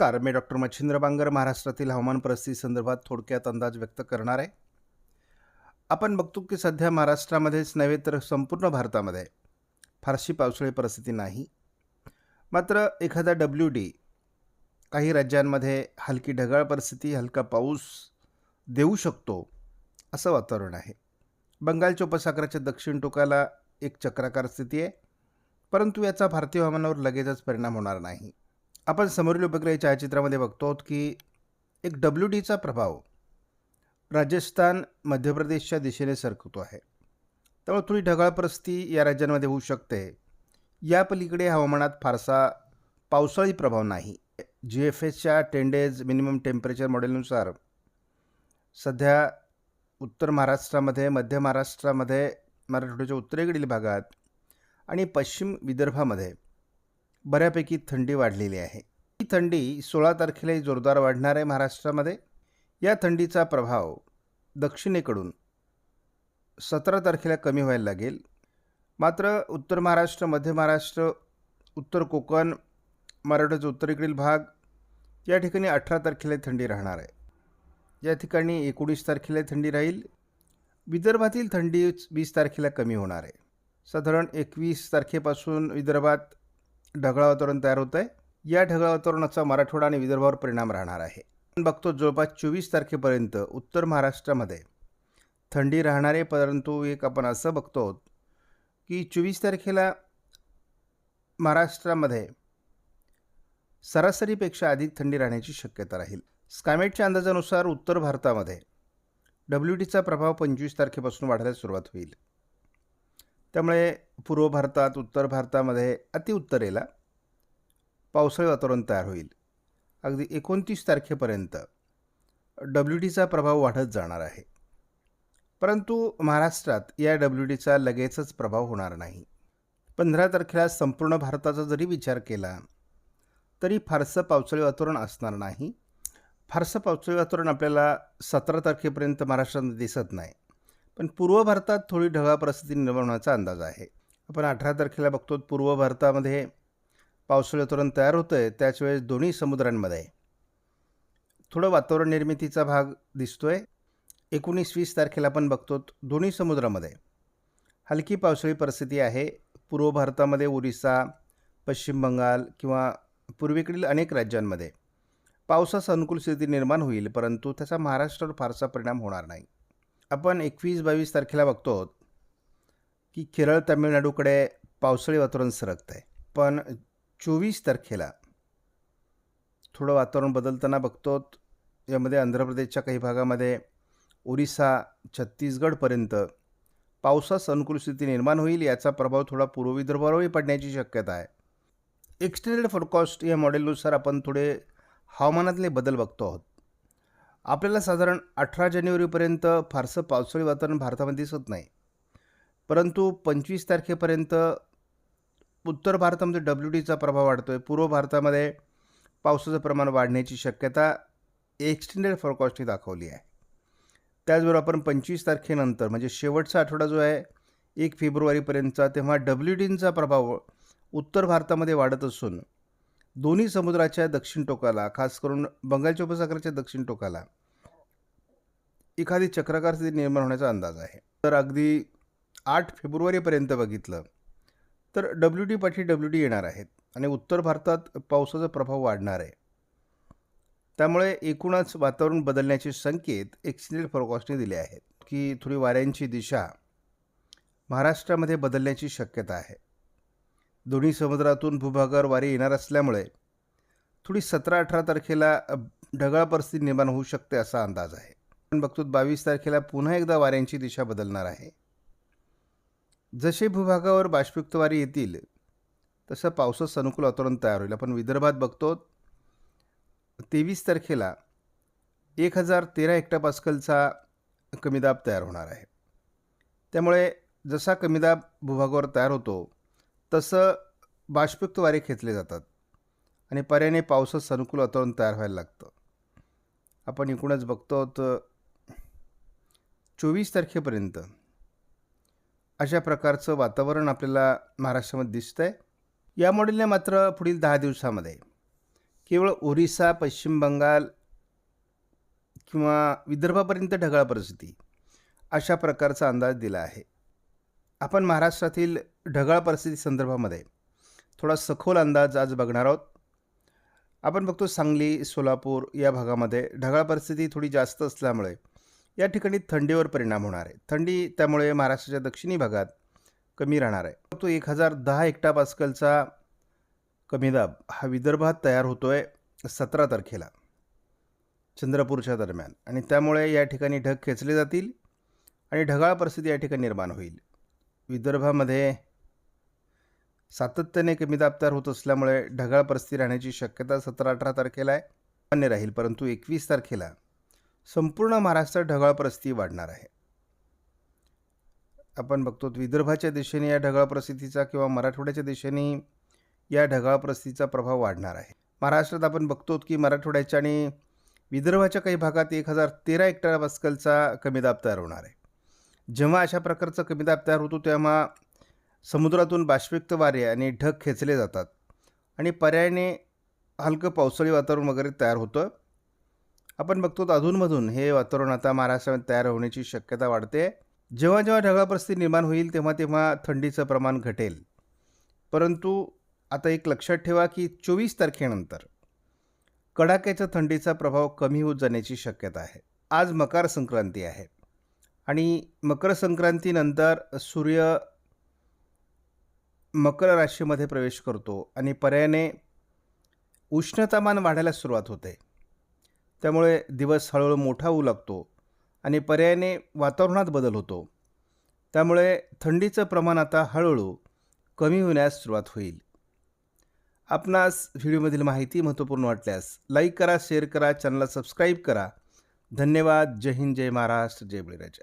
नमस्कार मी डॉक्टर मच्छिंद्र बांगर महाराष्ट्रातील हवामान परिस्थिती संदर्भात थोडक्यात अंदाज व्यक्त करणार आहे. आपण बघतो की सध्या महाराष्ट्रामध्येच नव्हे तर संपूर्ण भारतामध्ये फारशी पावसाळी परिस्थिती नाही. मात्र एखादा डब्ल्यू डी काही राज्यांमध्ये हलकी ढगाळ परिस्थिती हलका पाऊस देऊ शकतो असं वातावरण आहे. बंगालच्या उपसागराच्या दक्षिण टोकाला एक चक्राकार स्थिती आहे परंतु याचा भारतीय हवामानावर लगेचच परिणाम होणार नाही. आपण समोरील उपग्रह छायाचित्रामध्ये बघतो की एक डब्ल्यू डीचा प्रभाव राजस्थान मध्य प्रदेशच्या दिशेने सरकतो आहे. त्यामुळे थोडी ढगाळ परिस्थिती या राज्यांमध्ये होऊ शकते. या पलीकडे हवामानात फारसा पावसाळी प्रभाव नाही. जी एफ एसच्या टेन डेज मिनिमम टेम्परेचर मॉडेलनुसार सध्या उत्तर महाराष्ट्रामध्ये मध्य महाराष्ट्रामध्ये मराठवाड्याच्या उत्तरेकडील भागात आणि पश्चिम विदर्भामध्ये बऱ्यापैकी थंडी वाढलेली आहे. ही थंडी सोळा तारखेलाही जोरदार वाढणार आहे महाराष्ट्रामध्ये. या थंडीचा प्रभाव दक्षिणेकडून सतरा तारखेला कमी व्हायला लागेल. मात्र उत्तर महाराष्ट्र मध्य महाराष्ट्र उत्तर कोकण मराठ्याचा उत्तरेकडील भाग या ठिकाणी अठरा तारखेला थंडी राहणार आहे. या ठिकाणी एकोणीस तारखेला थंडी राहील. विदर्भातील थंडी वीस तारखेला कमी होणार आहे. साधारण एकवीस तारखेपासून विदर्भात ढगाळ वातावरण तयार होतं आहे. या ढगाळ वातावरणाचा मराठवाडा आणि विदर्भावर परिणाम राहणार आहे. बघतो जवळपास चोवीस तारखेपर्यंत उत्तर महाराष्ट्रामध्ये थंडी राहणार आहे परंतु एक आपण असं बघतो आहोत की चोवीस तारखेला महाराष्ट्रामध्ये सरासरीपेक्षा अधिक थंडी राहण्याची शक्यता राहील. स्कायमेटच्या अंदाजानुसार उत्तर भारतामध्ये डब्ल्यू टीचा प्रभाव पंचवीस तारखेपासून वाढायला सुरुवात होईल. त्यामुळे पूर्व भारतात उत्तर भारतामध्ये अतिउत्तरेला पावसाळी वातावरण तयार होईल. अगदी एकोणतीस तारखेपर्यंत डब्ल्यू डीचा प्रभाव वाढत जाणार आहे. परंतु महाराष्ट्रात या डब्ल्यू डीचा लगेचच प्रभाव होणार नाही. पंधरा तारखेला संपूर्ण भारताचा जरी विचार केला तरी फारसं पावसाळी वातावरण असणार नाही. फारसं पावसाळी वातावरण आपल्याला सतरा तारखेपर्यंत महाराष्ट्रात दिसत नाही. पण पूर्व भारतात थोडी ढगाळ परिस्थिती निर्माण होण्याचा अंदाज आहे. आपण अठरा तारखेला बघतो पूर्व भारतामध्ये पावसाळी तोरण तयार होतं आहे त्याचवेळेस दोन्ही समुद्रांमध्ये थोडं वातावरण निर्मितीचा भाग दिसतो आहे एकोणीस वीस तारखेला आपण बघतो दोन्ही समुद्रामध्ये हलकी पावसाळी परिस्थिती आहे. पूर्व भारतामध्ये ओरिसा पश्चिम बंगाल किंवा पूर्वेकडील अनेक राज्यांमध्ये पावसास अनुकूल स्थिती निर्माण होईल परंतु त्याचा महाराष्ट्रावर फारसा परिणाम होणार नाही. आपण एकवीस बावीस तारखेला बघतो की केरळ तामिळनाडूकडे पावसाळी वातावरण सरकतं आहे पण चोवीस तारखेला थोडं वातावरण बदलताना बघतो यामध्ये आंध्र प्रदेशच्या काही भागामध्ये ओरिसा छत्तीसगडपर्यंत पावसास अनुकूल स्थिती निर्माण होईल याचा प्रभाव थोडा पूर्व विदर्भावरही पडण्याची शक्यता आहे. एक्सटेंडेड फोरकास्ट या मॉडेलनुसार आपण थोडे हवामानातले बदल बघतो आहोत. आपल्याला साधारण अठरा जानेवारीपर्यंत फारसं पावसाळी वातावरण भारतामध्ये दिसत नाही. परंतु पंचवीस तारखेपर्यंत उत्तर भारतामध्ये डब्ल्यू डीचा प्रभाव वाढतो आहे पूर्व भारतामध्ये पावसाचं प्रमाण वाढण्याची शक्यता एक्सटेंडेड फोरकास्टने दाखवली आहे. त्याचबरोबर आपण पंचवीस तारखेनंतर म्हणजे शेवटचा आठवडा जो आहे एक फेब्रुवारीपर्यंतचा तेव्हा डब्ल्यू डीचा प्रभाव उत्तर भारतामध्ये वाढत असून दोन्ही समुद्राच्या दक्षिण टोकाला खास करून बंगालच्या उपसागराच्या दक्षिण टोकाला एखादी चक्राकार स्थिती निर्माण होण्याचा अंदाज आहे. तर अगदी आठ फेब्रुवारीपर्यंत बघितलं तर डब्ल्यू डी पाठी डब्ल्यू डी येणार आहेत आणि उत्तर भारतात पावसाचा प्रभाव वाढणार आहे. त्यामुळे एकूणच वातावरण बदलण्याचे संकेत एक्सिडेंट फोरकॉस्टने दिले आहेत की थोडी वाऱ्यांची दिशा महाराष्ट्रामध्ये बदलण्याची शक्यता आहे. दोन्ही समुद्रातून भूभागावर वारे येणार असल्यामुळे थोडी सतरा अठरा तारखेला ढगाळ परिस्थिती निर्माण होऊ शकते असा अंदाज आहे. पण बघतो बावीस तारखेला पुन्हा एकदा वाऱ्यांची दिशा बदलणार आहे. जसे भूभागावर बाष्पयुक्त वारे येतील तसं पावसाचं अनुकूल वातावरण तयार होईल. आपण विदर्भात बघतो तेवीस तारखेला एक हजार तेरा हेक्टापास्कलचा कमीदाब तयार होणार आहे. त्यामुळे जसा कमीदाब भूभागावर तयार होतो तसं बाष्पयुक्त वारे खेचले जातात आणि पर्याने पावसात अनुकूल वातावरण तयार व्हायला लागतं. आपण एकूणच बघतो तर चोवीस तारखेपर्यंत अशा प्रकारचं वातावरण आपल्याला महाराष्ट्रामध्ये दिसतं आहे या मॉडेलने मात्र पुढील दहा दिवसामध्ये केवळ ओरिसा पश्चिम बंगाल किंवा विदर्भापर्यंत ढगाळ परिस्थिती अशा प्रकारचा अंदाज दिला आहे. आपण महाराष्ट्रातील ढगाळ परिस्थिती संदर्भामध्ये थोडा सखोल अंदाज आज बघणार आहोत. आपण बघतो सांगली सोलापूर या भागामध्ये ढगाळ परिस्थिती थोडी जास्त असल्यामुळे या ठिकाणी थंडीवर परिणाम होणार आहे. थंडी त्यामुळे महाराष्ट्राच्या दक्षिणी भागात कमी राहणार आहे. तो एक हजार दहा एकटा पास्कलचा कमी दाब हा विदर्भात तयार होतो आहे सतरा तारखेला चंद्रपूरच्या दरम्यान. आणि त्यामुळे या ठिकाणी ढग खेचले जातील आणि ढगाळ परिस्थिती या ठिकाणी निर्माण होईल. विदर्भामध्ये सातत्याने कमी दाब तयार होत असल्यामुळे ढगाळ परिस्थिती राहण्याची शक्यता सतरा अठरा तारखेला आहे. मान्य राहील परंतु एकवीस तारखेला संपूर्ण महाराष्ट्रात ढगाळ परिस्थिती वाढणार आहे. आपण बघतो विदर्भाच्या दिशेने या ढगाळ परिस्थितीचा किंवा मराठवाड्याच्या दिशेने या ढगाळ परिस्थितीचा प्रभाव वाढणार आहे. महाराष्ट्रात आपण बघतो की मराठवाड्याच्या आणि विदर्भाच्या काही भागात एक हजार तेरा हेक्टर पास्कलचा कमी दाब तयार होणार आहे. जेव्हा अशा प्रकारचा कमी दाब तयार होतो तेव्हा समुद्रातून बाष्पयुक्त वारे आणि ढग खेचले जातात आणि पर्यायाने हलकं पावसाळी वातावरण वगैरे तयार होतं. आपण बघतो अधूनमधून हे वातावरण आता महाराष्ट्रात तयार होण्याची शक्यता वाढते. जेव्हा जेव्हा ढगाळ परिस्थिती निर्माण होईल तेव्हा तेव्हा थंडीचं प्रमाण घटेल. परंतु आता एक लक्षात ठेवा की चोवीस तारखेनंतर कडाक्याच्या थंडीचा प्रभाव कमी होत जाण्याची शक्यता आहे. आज मकर संक्रांती आहे. आणि मकर संक्रांतीनंतर सूर्य मकर राशीमध्ये प्रवेश करतो आणि पर्यायाने उष्णतामान वाढायला सुरुवात होते. त्यामुळे दिवस हळूहळू मोठा होऊ लागतो आणि पर्यायाने वातावरणात बदल होतो. त्यामुळे थंडीचं प्रमाण आता हळूहळू कमी होण्यास सुरुवात होईल. आपणास व्हिडिओमधील माहिती महत्त्वपूर्ण वाटल्यास लाईक करा शेअर करा चॅनलला सबस्क्राईब करा. धन्यवाद. जय हिंद जय महाराष्ट्र जय बळीराजा.